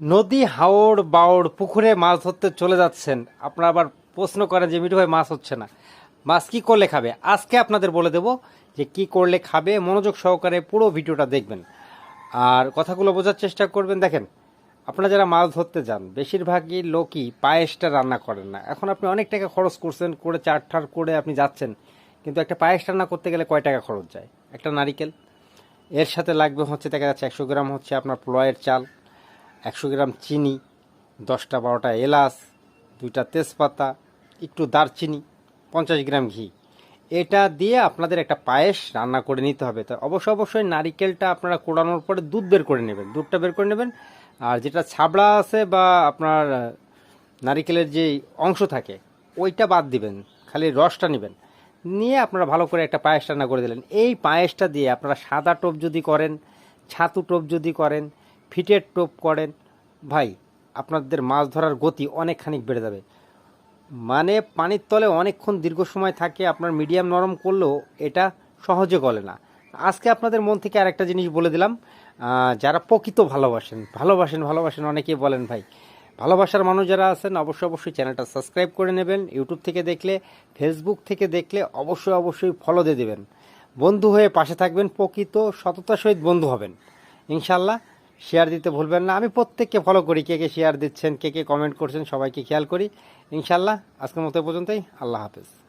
নদী হাওড় বাওড় পুকুরে মাছ ধরতে চলে যাচ্ছেন। আপনারা আবার প্রশ্ন করেন যে, মিঠু ভাই, মাছ হচ্ছে না। মাছ কি করলে খাবে? আজকে আপনাদের বলে দেব যে, কি করলে খাবে? মনোযোগ সহকারে পুরো ভিডিওটা দেখবেন। আর কথাগুলো বোঝার চেষ্টা করবেন। দেখেন, আপনারা যারা মাছ ধরতে যান, বেশিরভাগই লোকই পায়েসটা রান্না করেন না। এখন আপনি অনেক টাকা খরচ করছেন, করে চার ঠার করে আপনি যাচ্ছেন, কিন্তু একটা পায়েস রান্না করতে গেলে কয় টাকা খরচ যায়? একটা নারিকেল, এর সাথে লাগবে হচ্ছে, দেখা যাচ্ছে একশো গ্রাম হচ্ছে আপনার পোলয়ের চাল একশো গ্রাম চিনি, দশটা বারোটা এলাচ, দুইটা তেজপাতা, একটু দারচিনি, পঞ্চাশ গ্রাম ঘি। এটা দিয়ে আপনাদের একটা পায়েস রান্না করে নিতে হবে। তো অবশ্যই অবশ্যই নারিকেলটা আপনারা কোড়ানোর পরে দুধ বের করে নেবেন, দুধটা বের করে নেবেন। আর যেটা ছাবড়া আছে বা আপনার নারিকেলের যে অংশ থাকে, ওইটা বাদ দিবেন, খালি রসটা নেবেন। নিয়ে আপনারা ভালো করে একটা পায়েস রান্না করে দিলেন। এই পায়েসটা দিয়ে আপনারা সাদা টোপ যদি করেন, ছাতু টোপ যদি করেন ফিটের টোপ করেন, ভাই, আপনাদের মাছ ধরার গতি অনেকখানি বেড়ে যাবে। মানে পানির তলে অনেকক্ষণ দীর্ঘ সময় থাকে, আপনার মিডিয়াম নরম করলেও এটা সহজে গলে না। আজকে আপনাদের মন থেকে আরেকটা জিনিস বলে দিলাম যারা প্রকৃত ভালোবাসেন ভালোবাসেন ভালোবাসেন অনেকেই বলেন, ভাই, ভালোবাসার মানুষ যারা আছেন, অবশ্যই অবশ্যই চ্যানেলটা সাবস্ক্রাইব করে নেবেন, ইউটিউব থেকে দেখলে, ফেসবুক থেকে দেখলে অবশ্যই অবশ্যই ফলো দিয়ে দেবেন। বন্ধু হয়ে পাশে থাকবেন, প্রকৃত সততার সহিত বন্ধু হবেন। ইনশাল্লাহ শেয়ার দিতে ভুলবেন না। আমি প্রত্যেককে ফলো করি, কে কে শেয়ার দিচ্ছেন, কে কে কমেন্ট করছেন, সবাইকে খেয়াল করি। ইনশাল্লাহ আজকের মতো পর্যন্তই। আল্লাহ হাফেজ।